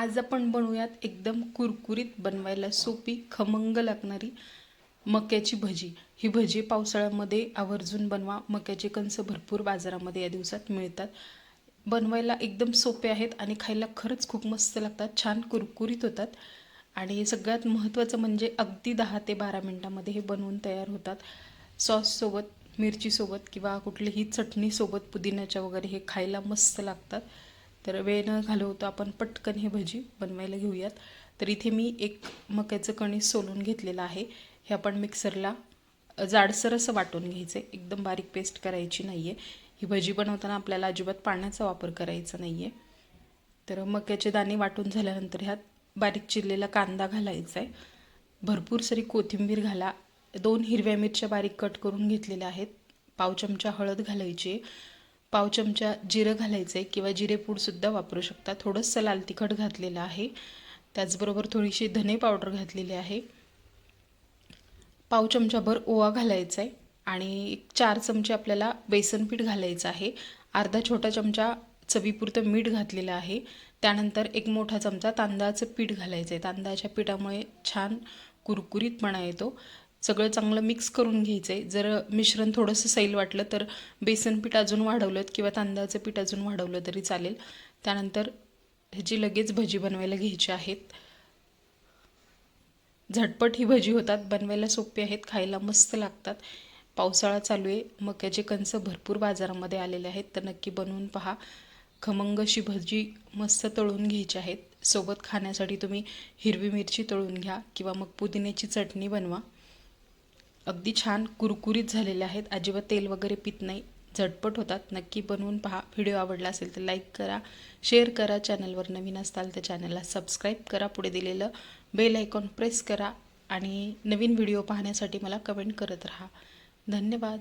आज आपण बनवूयात एकदम कुरकुरीत बनवायला सोपी खमंग लागणारी मक्याची भजी. ही भजी पावसाळ्यामध्ये आवर्जून बनवा. मक्याचे कंस भरपूर बाजारामध्ये या दिवसात मिळतात. बनवायला एकदम सोपे आहेत आणि खायला खरंच खूप मस्त लागतात छान कुरकुरीत होतात. आणि सगळ्यात महत्त्वाचं म्हणजे अगदी दहा ते बारा मिनटामध्ये हे बनवून तयार होतात. सॉससोबत मिरचीसोबत किंवा कुठलीही चटणीसोबत पुदिन्याच्या वगैरे हे खायला मस्त लागतात. तर वेळ न घालवतो आपण पटकन हे भजी बनवायला घेऊयात. तर इथे मी एक मक्याचं कणीस सोलून घेतलेलं आहे. हे आपण मिक्सरला जाडसर असं वाटून घ्यायचं आहे. एकदम बारीक पेस्ट करायची नाही आहे ही भजी बनवताना आपल्याला अजिबात पाण्याचा वापर करायचा नाही आहे तर मक्याचे दाणे वाटून झाल्यानंतर ह्यात बारीक चिरलेला कांदा घालायचा आहे. भरपूर सारी कोथिंबीर घाला. दोन हिरव्या मिरच्या बारीक कट करून घेतलेल्या आहेत. पाव चमचा हळद घालायची पाव चमचा जिरं घालायचं आहे किंवा जिरेपूडसुद्धा वापरू शकता. थोडंसं लाल तिखट घातलेलं आहे. त्याचबरोबर थोडीशी धने पावडर घातलेली आहे. पाव चमचाभर ओवा घालायचा आहे आणि एक चार चमचे आपल्याला बेसन पीठ घालायचं आहे. अर्धा छोटा चमचा चवीपुरतं मीठ घातलेलं आहे. त्यानंतर एक मोठा चमचा तांदळाचं पीठ घालायचं आहे तांदळाच्या पिठामुळे छान कुरकुरीतपणा येतो. सगळं चांगलं मिक्स करून घ्यायचं आहे जर मिश्रण थोडंसं सैल वाटलं तर बेसन पीठ अजून वाढवलं किंवा तांदळाचं पीठ अजून वाढवलं तरी चालेल. त्यानंतर ह्याची लगेच भजी बनवायला घ्यायची आहेत. झटपट ही भजी होतात. बनवायला सोपी आहेत खायला मस्त लागतात. पावसाळा चालू आहे. मक्याचे कंस भरपूर बाजारामध्ये आलेले आहेत. तर नक्की बनवून पहा. खमंग अशी भजी मस्त तळून घ्यायची आहेत. सोबत खाण्यासाठी तुम्ही हिरवी मिरची तळून घ्या किंवा मग पुदिन्याची चटणी बनवा. अगदी छान कुरकुरीत झालेले आहेत. अजिबात तेल वगैरे पित नाही. झटपट होतात. नक्की बनवून पहा. व्हिडिओ आवडला असेल तर लाईक करा. शेअर करा. चॅनलवर नवीन असताल तर चॅनलला सबस्क्राईब करा. पुढे दिलेलं बेल आयकॉन प्रेस करा. आणि नवीन व्हिडिओ पाहण्यासाठी मला कमेंट करत राहा. धन्यवाद.